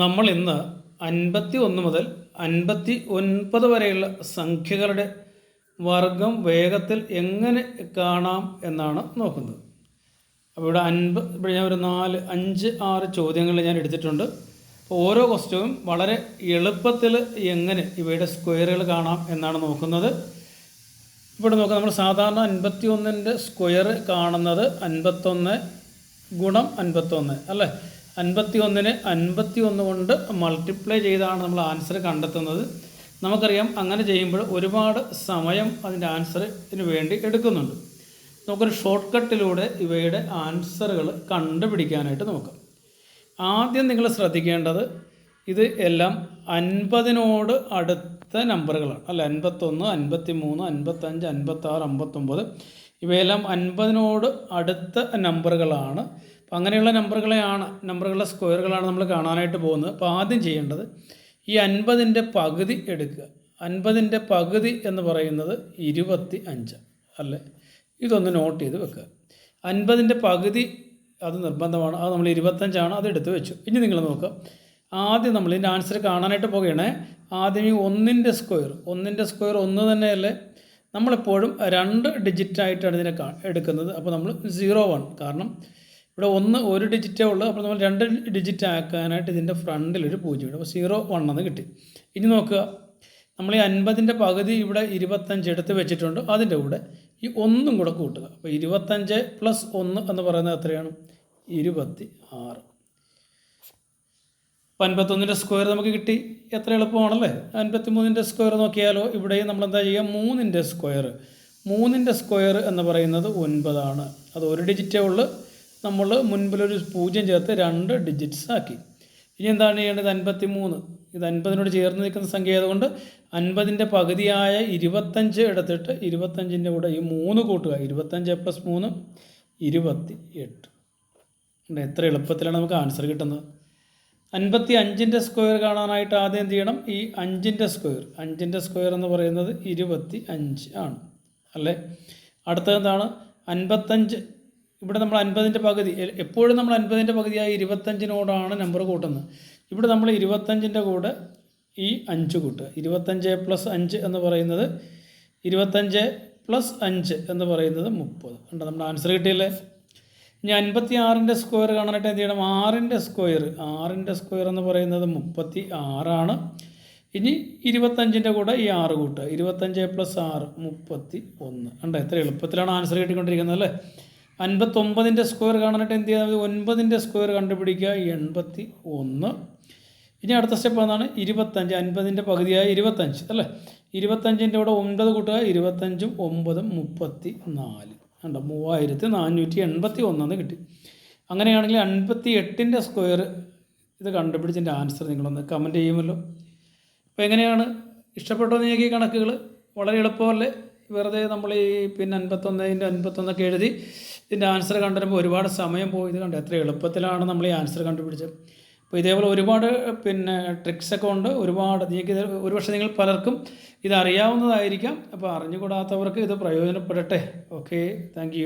നമ്മൾ ഇന്ന് അൻപത്തി ഒന്ന് മുതൽ അൻപത്തി ഒൻപത് വരെയുള്ള സംഖ്യകളുടെ വർഗം വേഗത്തിൽ എങ്ങനെ കാണാം എന്നാണ് നോക്കുന്നത്. അപ്പോൾ ഇവിടെ അൻപ ഇവിടെ ഞാൻ ഒരു നാല് അഞ്ച് ആറ് ചോദ്യങ്ങൾ ഞാൻ എടുത്തിട്ടുണ്ട്. അപ്പോൾ ഓരോ ക്വസ്റ്റ്യനും വളരെ എളുപ്പത്തിൽ എങ്ങനെ ഇവയുടെ സ്ക്വയറുകൾ കാണാം എന്നാണ് നോക്കുന്നത്. ഇവിടെ നോക്കുക നമ്മൾ സാധാരണ അൻപത്തി ഒന്നിന്റെ സ്ക്വയർ കാണുന്നത് അൻപത്തൊന്ന് ഗുണം അൻപത്തൊന്ന് അല്ലേ? അൻപത്തി ഒന്നിന് അൻപത്തി ഒന്ന് കൊണ്ട് മൾട്ടിപ്ലൈ ചെയ്താണ് നമ്മൾ ആൻസർ കണ്ടെത്തുന്നത്. നമുക്കറിയാം അങ്ങനെ ചെയ്യുമ്പോൾ ഒരുപാട് സമയം അതിന്റെ ആൻസറിന് വേണ്ടി എടുക്കുന്നുണ്ട്. നമുക്കൊരു ഷോർട്ട് കട്ടിലൂടെ ഇവയുടെ ആൻസറുകൾ കണ്ടുപിടിക്കാനായിട്ട് നോക്കാം. ആദ്യം നിങ്ങൾ ശ്രദ്ധിക്കേണ്ടത് ഇത് എല്ലാം അൻപതിനോട് അടുത്ത നമ്പറുകളാണ് അല്ല അൻപത്തൊന്ന് അൻപത്തി മൂന്ന് അൻപത്തഞ്ച് അൻപത്താറ് അമ്പത്തൊമ്പത് ഇവയെല്ലാം അൻപതിനോട് അടുത്ത നമ്പറുകളാണ് അപ്പം അങ്ങനെയുള്ള നമ്പറുകളെയാണ് നമ്പറുകളുടെ സ്ക്വയറുകളാണ് നമ്മൾ കാണാനായിട്ട് പോകുന്നത്. അപ്പോൾ ആദ്യം ചെയ്യേണ്ടത് ഈ അൻപതിന്റെ പകുതി എടുക്കുക. അൻപതിന്റെ പകുതി എന്ന് പറയുന്നത് ഇരുപത്തി അഞ്ച് അല്ലേ? ഇതൊന്ന് നോട്ട് ചെയ്ത് വെക്കുക. അൻപതിന്റെ പകുതി അത് നിർബന്ധമാണ്. അത് നമ്മൾ ഇരുപത്തഞ്ചാണ് അത് എടുത്ത് വെച്ചു. ഇനി നിങ്ങൾ നോക്കുക. ആദ്യം നമ്മൾ ഇതിന്റെ ആൻസർ കാണാനായിട്ട് പോകുകയാണേ ആദ്യം ഈ ഒന്നിന്റെ സ്ക്വയർ ഒന്നിന്റെ സ്ക്വയർ ഒന്ന് തന്നെയല്ലേ? നമ്മളെപ്പോഴും രണ്ട് ഡിജിറ്റായിട്ടാണ് ഇതിനെ കാ എടുക്കുന്നത്. അപ്പോൾ നമ്മൾ സീറോ വൺ കാരണം ഇവിടെ ഒന്ന് ഒരു ഡിജിറ്റേ ഉള്ളൂ. അപ്പോൾ നമ്മൾ രണ്ട് ഡിജിറ്റ് ആക്കാനായിട്ട് ഇതിന്റെ ഫ്രണ്ടിൽ ഒരു പൂജ്യം ഇടും. അപ്പോൾ സീറോ വൺ എന്ന് കിട്ടി. ഇനി നോക്കുക. നമ്മൾ ഈ അൻപതിന്റെ പകുതി ഇവിടെ ഇരുപത്തഞ്ച് എടുത്ത് വെച്ചിട്ടുണ്ട്. അതിന്റെ കൂടെ ഈ ഒന്നും കൂടെ കൂട്ടുക. അപ്പോൾ ഇരുപത്തഞ്ച് പ്ലസ് ഒന്ന് എന്ന് പറയുന്നത് എത്രയാണ്? ഇരുപത്തി ആറ് അപ്പോൾ അൻപത്തൊന്നിന്റെ സ്ക്വയർ നമുക്ക് കിട്ടി. എത്ര എളുപ്പമാണല്ലേ? അൻപത്തി മൂന്നിന്റെ സ്ക്വയർ നോക്കിയാലോ. ഇവിടെയും നമ്മൾ എന്താ ചെയ്യുക? മൂന്നിന്റെ സ്ക്വയർ മൂന്നിന്റെ സ്ക്വയർ എന്ന് പറയുന്നത് ഒൻപതാണ്. അത് ഒരു ഡിജിറ്റേ ഉള്ളൂ. നമ്മൾ മുൻപിലൊരു പൂജ്യം ചേർത്ത് രണ്ട് ഡിജിറ്റ്സ് ആക്കി. ഇനി എന്താണ് ചെയ്യേണ്ടത്? അൻപത്തി മൂന്ന് ഇത് അൻപതിനോട് ചേർന്ന് നിൽക്കുന്ന സംഖ്യ ആയതുകൊണ്ട് അൻപതിന്റെ പകുതിയായ ഇരുപത്തഞ്ച് എടുത്തിട്ട് ഇരുപത്തഞ്ചിന്റെ കൂടെ ഈ മൂന്ന് കൂട്ടുക. ഇരുപത്തഞ്ച് പ്ലസ് മൂന്ന് ഇരുപത്തി എട്ട് എത്ര എളുപ്പത്തിലാണ് നമുക്ക് ആൻസർ കിട്ടുന്നത്. അൻപത്തി അഞ്ചിന്റെ സ്ക്വയർ കാണാനായിട്ട് ആദ്യം എന്ത് ചെയ്യണം? ഈ അഞ്ചിന്റെ സ്ക്വയർ അഞ്ചിന്റെ സ്ക്വയർ എന്ന് പറയുന്നത് ഇരുപത്തി അഞ്ച് ആണ്. അല്ലേ? അടുത്തത് എന്താണ്? അൻപത്തഞ്ച് ഇവിടെ നമ്മൾ അൻപതിന്റെ പകുതി എപ്പോഴും നമ്മൾ അൻപതിന്റെ പകുതിയായ ഇരുപത്തഞ്ചിനോടാണ് നമ്പർ കൂട്ടുന്നത്. ഇവിടെ നമ്മൾ ഇരുപത്തഞ്ചിന്റെ കൂടെ ഈ അഞ്ച് കൂട്ടുക. ഇരുപത്തഞ്ച് പ്ലസ് അഞ്ച് എന്ന് പറയുന്നത് ഇരുപത്തഞ്ച് പ്ലസ് അഞ്ച് എന്ന് പറയുന്നത് മുപ്പത്. കണ്ടോ നമ്മുടെ ആൻസർ കിട്ടിയില്ലേ? ഇനി അൻപത്തി ആറിന്റെ സ്ക്വയർ കാണാനായിട്ട് എന്ത് ചെയ്യണം? ആറിന്റെ സ്ക്വയർ ആറിന്റെ സ്ക്വയർ എന്ന് പറയുന്നത് മുപ്പത്തി ആറാണ് ഇനി ഇരുപത്തഞ്ചിന്റെ കൂടെ ഈ ആറ് കൂട്ടുക. ഇരുപത്തഞ്ച് പ്ലസ് ആറ് മുപ്പത്തി ഒന്ന് ഉണ്ട് എത്ര എളുപ്പത്തിലാണ് ആൻസർ കിട്ടിക്കൊണ്ടിരിക്കുന്നത് അല്ലേ? അൻപത്തൊമ്പതിന്റെ സ്ക്വയർ കാണാനായിട്ട് എന്ത് ചെയ്യാൻ ഒൻപതിന്റെ സ്ക്വയർ കണ്ടുപിടിക്കുക. എൺപത്തി ഒന്ന് ഇനി അടുത്ത സ്റ്റെപ്പ് എന്താണ്? ഇരുപത്തഞ്ച്. അൻപതിന്റെ പകുതിയായ ഇരുപത്തഞ്ച്. അല്ലേ? ഇരുപത്തഞ്ചിന്റെ കൂടെ ഒൻപത് കൂട്ടുക. ഇരുപത്തഞ്ചും ഒമ്പതും മുപ്പത്തി നാല് കണ്ടോ? മൂവായിരത്തി നാനൂറ്റി എൺപത്തി ഒന്നെന്ന് കിട്ടി. അങ്ങനെയാണെങ്കിൽ അൻപത്തി എട്ടിന്റെ സ്ക്വയർ ഇത് കണ്ടുപിടിച്ചതിന്റെ ആൻസർ നിങ്ങളൊന്ന് കമന്റ് ചെയ്യുമല്ലോ. അപ്പോൾ എങ്ങനെയാണ്? ഇഷ്ടപ്പെട്ടോ ഈ കണക്കുകൾ? വളരെ എളുപ്പമല്ലേ? വെറുതെ നമ്മൾ ഈ പിന്നെ അൻപത്തൊന്നതിന്റെ അൻപത്തൊന്നൊക്കെ എഴുതി ഇതിന്റെ ആൻസർ കണ്ടുവരുമ്പോൾ ഒരുപാട് സമയം പോയി ഇത് കണ്ടു എത്ര എളുപ്പത്തിലാണ് നമ്മൾ ഈ ആൻസർ കണ്ടുപിടിച്ചത്. അപ്പോൾ ഇതേപോലെ ഒരുപാട് പിന്നെ ട്രിക്സൊക്കെ ഉണ്ട്. ഒരുപാട് നിങ്ങൾക്ക് ഇത് ഒരുപക്ഷെ നിങ്ങൾ പലർക്കും ഇത് അറിയാവുന്നതായിരിക്കാം. അപ്പോൾ അറിഞ്ഞുകൂടാത്തവർക്ക് ഇത് പ്രയോജനപ്പെടട്ടെ. Okay thank